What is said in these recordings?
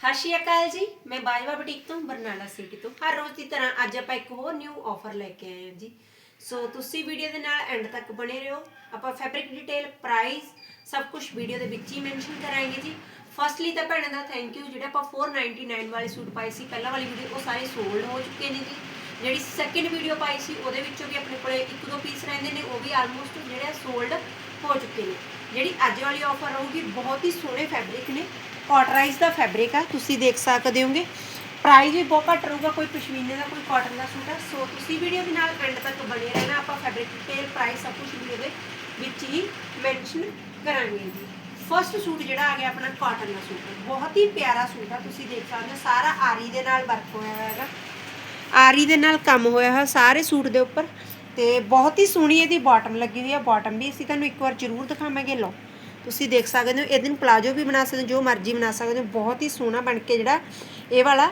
ਸਤਿ ਸ਼੍ਰੀ ਅਕਾਲ ਜੀ। ਮੈਂ ਬਾਜਵਾ ਬੁਟੀਕ ਤੋਂ, ਬਰਨਾਲਾ ਸਿਟੀ ਤੋਂ। ਹਰ ਰੋਜ਼ ਦੀ ਤਰ੍ਹਾਂ ਅੱਜ ਆਪਾਂ ਇੱਕ ਹੋਰ ਨਿਊ ਆਫਰ ਲੈ ਕੇ ਆਏ ਹਾਂ ਜੀ। ਸੋ ਤੁਸੀਂ ਵੀਡੀਓ ਦੇ ਨਾਲ ਐਂਡ ਤੱਕ ਬਣੇ ਰਹੋ। ਆਪਾਂ ਫੈਬਰਿਕ ਡਿਟੇਲ ਪ੍ਰਾਈਸ ਸਭ ਕੁਝ ਵੀਡੀਓ ਦੇ ਵਿੱਚ ਹੀ ਮੈਂਸ਼ਨ ਕਰਾਂਗੇ ਜੀ। ਫਸਟਲੀ ਤਾਂ ਭੈਣਾਂ ਦਾ ਥੈਂਕ ਯੂ ਜਿਹੜਾ ਆਪਾਂ 499 ਵਾਲੇ ਸੂਟ ਪਾਏ ਸੀ, ਪਹਿਲਾਂ ਵਾਲੀ ਵੀਡੀਓ ਉਹ ਸਾਰੇ ਸੋਲਡ ਹੋ ਚੁੱਕੇ ਨੇ ਜੀ। ਜਿਹੜੀ ਸੈਕਿੰਡ ਵੀਡੀਓ ਪਾਈ ਸੀ, ਉਹਦੇ ਵਿੱਚੋਂ ਵੀ ਆਪਣੇ ਕੋਲੇ ਇੱਕ ਦੋ ਪੀਸ ਰਹਿੰਦੇ ਨੇ, ਉਹ ਵੀ ਆਲਮੋਸਟ ਜਿਹੜੇ ਸੋਲਡ ਹੋ ਚੁੱਕੇ ਨੇ। ਜਿਹੜੀ ਅੱਜ ਵਾਲੀ ਆਫਰ ਰਹੂਗੀ, ਬਹੁਤ ਹੀ ਸੋਹਣੇ ਫੈਬਰਿਕ ਨੇ। ਕਾਟਰਾਈਜ਼ ਦਾ ਫੈਬਰਿਕ ਆ, ਤੁਸੀਂ ਦੇਖ ਸਕਦੇ ਹੋਗੇ। ਪ੍ਰਾਈਸ ਵੀ ਬਹੁਤ ਘੱਟ ਰਹੂਗਾ, ਕੋਈ ਪਸ਼ਮੀਨੇ ਦਾ, ਕੋਈ ਕਾਟਨ ਦਾ ਸੂਟ ਆ। ਸੋ ਤੁਸੀਂ ਵੀਡੀਓ ਦੇ ਨਾਲ ਐਂਡ ਤੱਕ ਬਣੇ ਰਹਿਣਾ, ਆਪਾਂ ਫੈਬਰਿਕ ਡਿਟੇਲ ਪ੍ਰਾਈਸ ਸਭ ਕੁਝ ਵੀਡੀਓ ਦੇ ਵਿੱਚ ਹੀ ਮੈਂਸ਼ਨ ਕਰਾਂਗੇ ਜੀ। ਫਰਸਟ ਸੂਟ ਜਿਹੜਾ ਆ ਗਿਆ, ਆਪਣਾ ਕਾਟਨ ਦਾ ਸੂਟ। ਬਹੁਤ ਹੀ ਪਿਆਰਾ ਸੂਟ ਆ, ਤੁਸੀਂ ਦੇਖ ਸਕਦੇ ਹੋ, ਸਾਰਾ ਆਰੀ ਦੇ ਨਾਲ ਵਰਕ ਹੋਇਆ ਹੋਇਆ ਹੈਗਾ। ਆਰੀ ਦੇ ਨਾਲ ਕੰਮ ਹੋਇਆ ਹੋਇਆ, ਸਾਰੇ ਸੂਟ ਦੇ ਉੱਪਰ। ਤੇ ਬਹੁਤ ਹੀ ਸੋਹਣੀ ਇਹਦੀ ਬਾਟਮ ਲੱਗੀ ਹੋਈ ਹੈ ਬਾਟਮ ਵੀ ਅਸੀਂ ਤੁਹਾਨੂੰ ਇੱਕ ਵਾਰ ਜ਼ਰੂਰ ਦਿਖਾਵਾਂਗੇ। ਲਓ, ਤੁਸੀਂ ਦੇਖ ਸਕਦੇ ਹੋ ਇਹਦੇ ਨੂੰ ਪਲਾਜੋ ਵੀ ਬਣਾ ਸਕਦੇ ਹੋ, ਜੋ ਮਰਜ਼ੀ ਬਣਾ ਸਕਦੇ ਹੋ। ਬਹੁਤ ਹੀ ਸੋਹਣਾ ਬਣ ਕੇ ਜਿਹੜਾ ਇਹ ਵਾਲਾ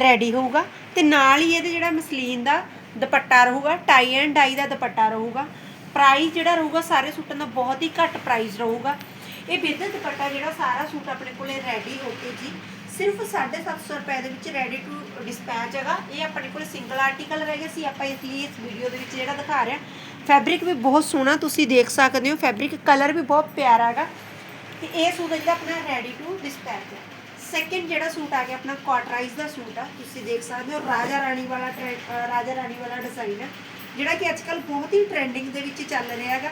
ਰੈਡੀ ਹੋਊਗਾ। ਤੇ ਨਾਲ ਹੀ ਇਹਦੇ ਜਿਹੜਾ ਮਸਲੀਨ ਦਾ ਦੁਪੱਟਾ ਰਹੂਗਾ ਟਾਈ ਐਂਡ ਡਾਈ ਦਾ ਦੁਪੱਟਾ ਰਹੂਗਾ। ਪ੍ਰਾਈਸ ਜਿਹੜਾ ਰਹੂਗਾ ਸਾਰੇ ਸੂਟਾਂ ਦਾ ਬਹੁਤ ਹੀ ਘੱਟ ਪ੍ਰਾਈਸ ਰਹੂਗਾ। ਇਹ ਬਿੱਦ ਦੁਪੱਟਾ ਜਿਹੜਾ ਸਾਰਾ ਸੂਟ ਆਪਣੇ ਕੋਲੇ ਰੈਡੀ ਹੋ ਕੇ ਜੀ ਸਿਰਫ 750 ਰੁਪਏ ਦੇ ਵਿੱਚ ਰੈਡੀ ਟੂ ਡਿਸਪੈਚ ਹੈਗਾ। ਇਹ ਆਪਣੇ ਕੋਲ ਸਿੰਗਲ ਆਰਟੀਕਲ ਰਹਿ ਗਿਆ ਸੀ। ਆਪਾਂ ਇਸ ਲਈ ਇਸ ਵੀਡੀਓ ਦੇ ਵਿੱਚ ਜਿਹੜਾ ਦਿਖਾ ਰਹੇ ਹਾਂ। ਫੈਬਰਿਕ ਵੀ ਬਹੁਤ ਸੋਹਣਾ ਤੁਸੀਂ ਦੇਖ ਸਕਦੇ ਹੋ। ਫੈਬਰਿਕ ਕਲਰ ਵੀ ਬਹੁਤ ਪਿਆਰਾ ਹੈਗਾ। ਤੇ ਇਹ ਸੂਟ ਹੈ ਜਿਹੜਾ ਆਪਣਾ ਰੈਡੀ ਟੂ ਡਿਸਪੈਚ ਹੈ। ਸੈਕਿੰਡ ਜਿਹੜਾ ਸੂਟ ਆ ਗਿਆ ਆਪਣਾ ਕਾਟਰਾਈਜ਼ ਦਾ ਸੂਟ ਆ। ਤੁਸੀਂ ਦੇਖ ਸਕਦੇ ਹੋ, ਰਾਜਾ ਰਾਣੀ ਵਾਲਾ ਟ੍ਰੈਂਡ ਰਾਜਾ ਰਾਣੀ ਵਾਲਾ ਡਿਜ਼ਾਈਨ ਹੈ। ਜਿਹੜਾ ਕਿ ਅੱਜਕੱਲ ਬਹੁਤ ਹੀ ਟ੍ਰੈਂਡਿੰਗ ਦੇ ਵਿੱਚ ਚੱਲ ਰਿਹਾ ਹੈਗਾ।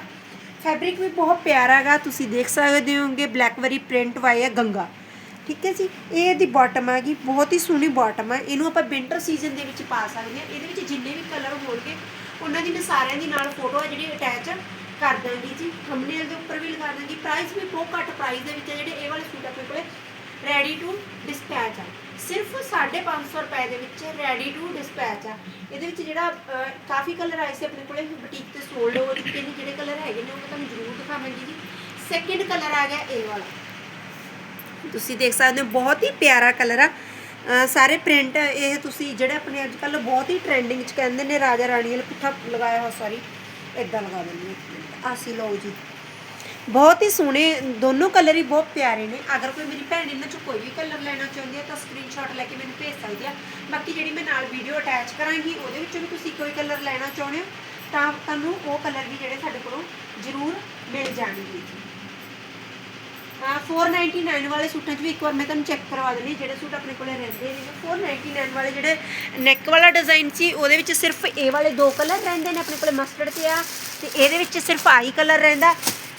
ਫੈਬਰਿਕ ਵੀ ਬਹੁਤ ਪਿਆਰਾ ਹੈਗਾ। ਤੁਸੀਂ ਦੇਖ ਸਕਦੇ ਹੋਗੇ ਬਲੈਕ ਵਰੀ ਪ੍ਰਿੰਟ ਵਾਈ ਹੈ ਗੰਗਾ। ਠੀਕ ਹੈ ਜੀ? ਇਹ ਇਹਦੀ ਬਾਟਮ ਹੈਗੀ ਬਹੁਤ ਹੀ ਸੋਹਣੀ ਬਾਟਮ ਆ। ਇਹਨੂੰ ਆਪਾਂ ਵਿੰਟਰ ਸੀਜ਼ਨ ਦੇ ਵਿੱਚ ਪਾ ਸਕਦੇ ਹਾਂ। ਇਹਦੇ ਵਿੱਚ ਜਿੰਨੇ ਵੀ ਕਲਰ ਹੋਣਗੇ, ਉਹਨਾਂ ਦੀ ਮੈਂ ਸਾਰਿਆਂ ਦੀ ਨਾਲ ਫੋਟੋ ਆ ਜਿਹੜੀ ਅਟੈਚ ਕਰ ਦਾਂਗੀ ਜੀ। ਥੰਬਨੇਲ ਦੇ ਉੱਪਰ ਵੀ ਲਗਾ ਦਾਂਗੀ। ਪ੍ਰਾਈਸ ਵੀ ਬਹੁਤ ਘੱਟ ਪ੍ਰਾਈਸ ਦੇ ਵਿੱਚ ਆ ਜਿਹੜੇ ਇਹ ਵਾਲੇ ਸੂਟ ਆਪਣੇ ਕੋਲੇ ਰੈਡੀ ਟੂ ਡਿਸਪੈਚ ਆ। ਸਿਰਫ 550 ਰੁਪਏ ਦੇ ਵਿੱਚ ਰੈਡੀ ਟੂ ਡਿਸਪੈਚ ਆ। ਇਹਦੇ ਵਿੱਚ ਜਿਹੜਾ ਕਾਫੀ ਕਲਰ ਆਏ ਸੀ ਆਪਣੇ ਕੋਲੇ ਬੁਟੀਕ ਤੇ ਸੋਲਡ ਹੋ ਚੁੱਕੇ ਨੇ। ਜਿਹੜੇ ਕਲਰ ਹੈਗੇ ਨੇ, ਉਹ ਮੈਂ ਤੁਹਾਨੂੰ ਜ਼ਰੂਰ ਦਿਖਾਵਾਂਗੀ ਜੀ। ਸੈਕਿੰਡ ਕਲਰ ਆ ਗਿਆ ਇਹ ਵਾਲਾ। ਤੁਸੀਂ ਦੇਖ ਸਕਦੇ ਹੋ, ਬਹੁਤ ਹੀ ਪਿਆਰਾ ਕਲਰ ਆ। ਸਾਰੇ ਪ੍ਰਿੰਟ ਇਹ ਤੁਸੀਂ ਜਿਹੜੇ ਆਪਣੇ ਅੱਜ ਕੱਲ ਬਹੁਤ ਹੀ ਟ੍ਰੈਂਡਿੰਗ ਚ ਕਹਿੰਦੇ ਨੇ, ਰਾਜਾ ਰਾਣੀ ਵਾਲਾ ਪੁੱਠਾ ਲਗਾਇਆ ਹੋਇਆ ਸੌਰੀ ਇਦਾਂ ਲਗਾ ਦਿੰਦੇ ਆ। ਆਸੀ ਲਓ ਜੀ। ਬਹੁਤ ਹੀ ਸੋਹਣੇ, ਦੋਨੋਂ ਕਲਰ ਹੀ ਬਹੁਤ ਪਿਆਰੇ ਨੇ। ਅਗਰ ਕੋਈ ਮੇਰੀ ਭੈਣ ਇਹਨਾਂ ਚੋਂ ਕੋਈ ਵੀ ਕਲਰ ਲੈਣਾ ਚਾਹੁੰਦੀ ਹੈ ਤਾਂ ਸਕਰੀਨਸ਼ਾਟ ਲੈ ਕੇ ਮੈਨੂੰ ਭੇਜ ਸਕਦੀ ਆ। ਬਾਕੀ ਜਿਹੜੀ ਮੈਂ ਨਾਲ ਵੀਡੀਓ ਅਟੈਚ ਕਰਾਂਗੀ, ਉਹਦੇ ਵਿੱਚੋਂ ਵੀ ਤੁਸੀਂ ਕੋਈ ਕਲਰ ਲੈਣਾ ਚਾਹੁੰਦੇ ਹੋ, ਤਾਂ ਤੁਹਾਨੂੰ ਉਹ ਕਲਰ ਵੀ ਜਿਹੜੇ ਸਾਡੇ ਕੋਲੋਂ ਜ਼ਰੂਰ ਮਿਲ ਜਾਣਗੇ। ਜੀ 499 ਵਾਲੇ ਸੂਟਾਂ 'ਚ ਵੀ ਇੱਕ ਵਾਰ ਮੈਂ ਤੁਹਾਨੂੰ ਚੈੱਕ ਕਰਵਾ ਦਿੰਦੀ ਜਿਹੜੇ ਸੂਟ ਆਪਣੇ ਕੋਲੇ ਰਹਿੰਦੇ ਨੇ। 499 ਵਾਲੇ ਜਿਹੜੇ ਨੈਕ ਵਾਲਾ ਡਿਜ਼ਾਈਨ ਸੀ, ਉਹਦੇ ਵਿੱਚ ਸਿਰਫ ਇਹ ਵਾਲੇ ਦੋ ਕਲਰ ਰਹਿੰਦੇ ਨੇ ਆਪਣੇ ਕੋਲੇ ਮਸਟਰਡ ਤੇ ਆ, ਤੇ ਇਹਦੇ ਵਿੱਚ ਸਿਰਫ ਆਈ ਕਲਰ ਰਹਿੰਦਾ,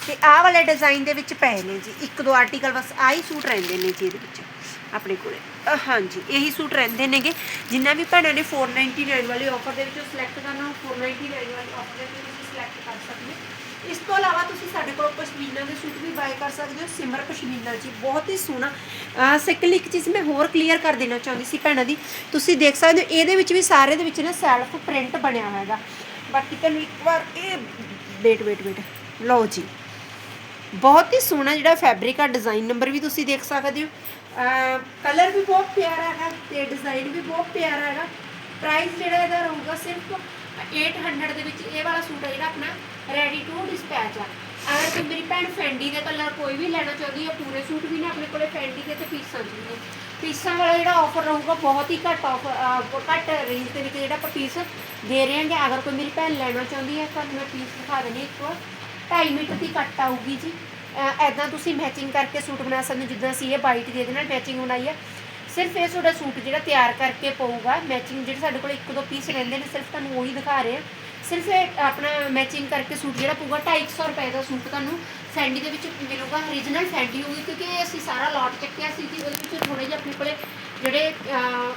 ਤੇ ਆਹ ਵਾਲੇ ਡਿਜ਼ਾਈਨ ਦੇ ਵਿੱਚ ਪਏ ਨੇ ਜੀ, ਇੱਕ ਦੋ ਆਰਟੀਕਲ ਬਸ ਆਹੀ ਸੂਟ ਰਹਿੰਦੇ ਨੇ ਜੀ ਇਹਦੇ ਵਿੱਚ। ਆਪਣੇ ਕੋਲੇ। ਹਾਂਜੀ, ਇਹੀ ਸੂਟ ਰਹਿੰਦੇ ਨੇਗੇ। ਜਿੰਨਾ ਵੀ ਭੈਣਾਂ ਨੇ 499 ਵਾਲੇ ਆਫਰ ਦੇ ਵਿੱਚੋਂ ਸਿਲੈਕਟ ਕਰਨਾ 499 ਵਾਲੇ ਆਫਰ ਦੇ ਵਿੱਚੋਂ ਤੁਸੀਂ ਸਿਲੈਕਟ ਕਰ ਸਕਦੇ ਹੋ। ਇਸ ਤੋਂ ਇਲਾਵਾ ਤੁਸੀਂ ਸਾਡੇ ਕੋਲ ਪਸ਼ਮੀਨਾ ਦੇ ਸੂਟ ਵੀ ਬਾਏ ਕਰ ਸਕਦੇ ਹੋ, ਸਿਮਰ ਪਸ਼ਮੀਨਾ ਜੀ, ਬਹੁਤ ਹੀ ਸੋਹਣਾ। ਸੈਕਿੰਡ ਇੱਕ ਚੀਜ਼ ਮੈਂ ਹੋਰ ਕਲੀਅਰ ਕਰ ਦੇਣਾ ਚਾਹੁੰਦੀ ਸੀ ਭੈਣਾਂ ਦੀ। ਤੁਸੀਂ ਦੇਖ ਸਕਦੇ ਹੋ, ਇਹਦੇ ਵਿੱਚ ਵੀ ਸਾਰੇ ਦੇ ਵਿੱਚ ਨਾ ਸੈਲਫ ਪ੍ਰਿੰਟ ਬਣਿਆ ਹੋਇਆ ਹੈਗਾ ਬਾਕੀ ਤੁਹਾਨੂੰ ਇੱਕ ਵਾਰ ਇਹ ਵੇਟ ਵੇਟ ਵੇਟ ਲਓ ਜੀ। ਬਹੁਤ ਹੀ ਸੋਹਣਾ ਜਿਹੜਾ ਫੈਬਰਿਕ ਆ ਡਿਜ਼ਾਈਨ ਨੰਬਰ ਵੀ ਤੁਸੀਂ ਦੇਖ ਸਕਦੇ ਹੋ। ਕਲਰ ਵੀ ਬਹੁਤ ਪਿਆਰਾ ਹੈਗਾ ਤੇ ਡਿਜ਼ਾਈਨ ਵੀ ਬਹੁਤ ਪਿਆਰਾ ਹੈਗਾ ਪ੍ਰਾਈਸ ਜਿਹੜਾ ਇਹਦਾ ਰਹੂਗਾ ਸਿਰਫ 800 ਦੇ ਵਿੱਚ ਇਹ ਵਾਲਾ ਸੂਟ ਹੈ ਜਿਹੜਾ ਆਪਣਾ ਰੈਡੀ ਟੂ ਡਿਸਪੈਚ ਆ ਅਗਰ ਕੋਈ ਮੇਰੀ ਭੈਣ ਫੈਂਡੀ ਦੇ ਕਲਰ ਕੋਈ ਵੀ ਲੈਣਾ ਚਾਹੁੰਦੀ ਹੈ ਪੂਰੇ ਸੂਟ ਵੀ ਨੇ ਆਪਣੇ ਕੋਲੇ ਫੈਂਡੀ ਦੇ ਤੇ ਪੀਸਾਂ ਚ ਵੀ ਨੇ ਪੀਸਾਂ ਵਾਲਾ ਜਿਹੜਾ ਆਫਰ ਰਹੂਗਾ ਬਹੁਤ ਹੀ ਘੱਟ ਆਫਰ ਘੱਟ ਰੇਂਜ ਦੇ ਵਿੱਚ ਜਿਹੜਾ ਆਪਾਂ ਪੀਸ ਦੇ ਰਹੇ ਹਾਂਗੇ ਅਗਰ ਕੋਈ ਮੇਰੀ ਭੈਣ ਲੈਣਾ ਚਾਹੁੰਦੀ ਹੈ ਤਾਂ ਮੈਂ ਪੀਸ ਦਿਖਾ ਦਿੰਦੀ ਇੱਕ ਵਾਰ। 2.5 ਮੀਟਰ ਦੀ ਕੱਟ ਆਊਗੀ ਜੀ। ਐਦਾਂ ਤੁਸੀਂ ਮੈਚਿੰਗ ਕਰਕੇ ਸੂਟ ਬਣਾ ਸਕਦੇ ਹੋ ਜਿੱਦਾਂ ਅਸੀਂ ਇਹ ਵਾਈਟ ਦੇ ਨਾਲ ਮੈਚਿੰਗ ਬਣਾਈ ਹੈ। ਸਿਰਫ ਇਹ ਤੁਹਾਡਾ ਸੂਟ ਜਿਹੜਾ ਤਿਆਰ ਕਰਕੇ ਪਊਗਾ ਮੈਚਿੰਗ ਜਿਹੜੇ ਸਾਡੇ ਕੋਲ ਇੱਕ ਦੋ ਪੀਸ ਰਹਿੰਦੇ ਨੇ ਸਿਰਫ ਤੁਹਾਨੂੰ ਉਹੀ ਦਿਖਾ ਰਹੇ ਹਾਂ। ਸਿਰਫ ਇਹ ਆਪਣਾ ਮੈਚਿੰਗ ਕਰਕੇ ਸੂਟ ਜਿਹੜਾ ਪਊਗਾ 250 ਰੁਪਏ ਦਾ ਸੂਟ ਤੁਹਾਨੂੰ ਸੈਂਡੀ ਦੇ ਵਿੱਚ ਮਿਲੂਗਾ ਓਰੀਜਨਲ ਸੈਂਡੀ ਹੋਊਗੀ ਕਿਉਂਕਿ ਅਸੀਂ ਸਾਰਾ ਲਾਟ ਚੱਕਿਆ ਸੀ ਕਿ ਉਹਦੇ ਵਿੱਚ ਥੋੜੇ ਜਿਹਾ ਆਪਣੇ ਕੋਲੇ ਜਿਹੜੇ ਅਹ,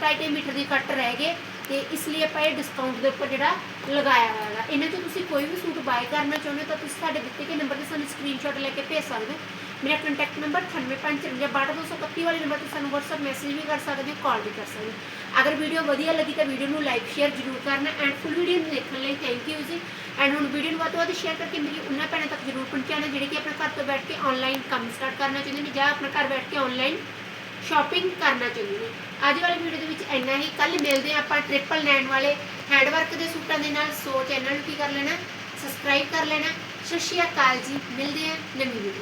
ਢਾਈ ਢਾਈ ਮੀਟਰ ਦੀ ਕੱਟ ਰਹਿ ਗਏ। ਤੇ ਇਸ ਲਈ ਆਪਾਂ ਇਹ ਡਿਸਕਾਊਂਟ ਦੇ ਉੱਪਰ ਜਿਹੜਾ ਲਗਾਇਆ ਹੋਇਆ ਹੈਗਾ। ਇਹਨਾਂ ਤੋਂ ਤੁਸੀਂ ਕੋਈ ਵੀ ਸੂਟ ਬਾਏ ਕਰਨਾ ਚਾਹੁੰਦੇ ਹੋ ਤਾਂ ਤੁਸੀਂ ਸਾਡੇ ਦਿੱਤੇ ਗਏ ਨੰਬਰ ਤੇ ਸਾਨੂੰ ਸਕਰੀਨਸ਼ਾਟ ਲੈ ਕੇ ਭੇਜ ਸਕਦੇ ਹੋ। ਮੇਰਾ ਕੰਟੈਕਟ ਨੰਬਰ 9855 ਵਾਲੇ ਨੰਬਰ ਤੇ ਸਾਨੂੰ WhatsApp ਮੈਸੇਜ ਵੀ ਕਰ ਸਕਦੇ ਹੋ ਕਾਲ ਵੀ ਕਰ ਸਕਦੇ ਹੋ। ਅਗਰ ਵੀਡੀਓ ਵਧੀਆ ਲੱਗੀ ਤਾਂ ਵੀਡੀਓ ਨੂੰ ਲਾਈਕ ਸ਼ੇਅਰ ਜ਼ਰੂਰ ਕਰਨਾ ਐਂਡ ਫੁੱਲ ਵੀਡੀਓ ਨੂੰ ਦੇਖਣ ਲਈ ਥੈਂਕ ਯੂ ਜੀ। ਐਂਡ ਹੁਣ ਵੀਡੀਓ ਨੂੰ ਵੱਧ ਤੋਂ ਵੱਧ ਸ਼ੇਅਰ ਕਰਕੇ ਮੇਰੀ ਉਹਨਾਂ ਭੈਣਾਂ ਤੱਕ ਜ਼ਰੂਰ ਪਹੁੰਚਾਉਣਾ, ਜਿਹੜੇ ਕਿ ਆਪਣਾ ਘਰ ਤੋਂ ਬੈਠ ਕੇ ਆਨਲਾਈਨ ਕੰਮ ਸਟਾਰਟ ਕਰਨਾ ਚਾਹੁੰਦੇ ਨੇ ਜਾਂ ਆਪਣਾ ਘਰ ਬੈਠ ਕੇ ਆਨਲਾਈਨ ਸ਼ਾਪਿੰਗ ਕਰਨਾ ਚਾਹੁੰਦੇ ਨੇ ਅੱਜ ਵਾਲੀ ਵੀਡੀਓ ਦੇ ਵਿੱਚ ਇੰਨਾ ਹੀ। ਕੱਲ ਮਿਲਦੇ ਹਾਂ ਆਪਾਂ ਟ੍ਰਿਪਲ ਲੈਣ ਵਾਲੇ ਹੈਂਡਵਰਕ ਦੇ ਸੂਟਾਂ ਦੇ ਨਾਲ। ਸੋ ਚੈਨਲ ਨੂੰ ਕੀ ਕਰ ਲੈਣਾ? ਸਬਸਕ੍ਰਾਈਬ ਕਰ ਲੈਣਾ। ਸਤਿ ਸ਼੍ਰੀ ਅਕਾਲ ਜੀ। ਮਿਲਦੇ ਹਾਂ ਨਵੀਂ ਵੀਡੀਓ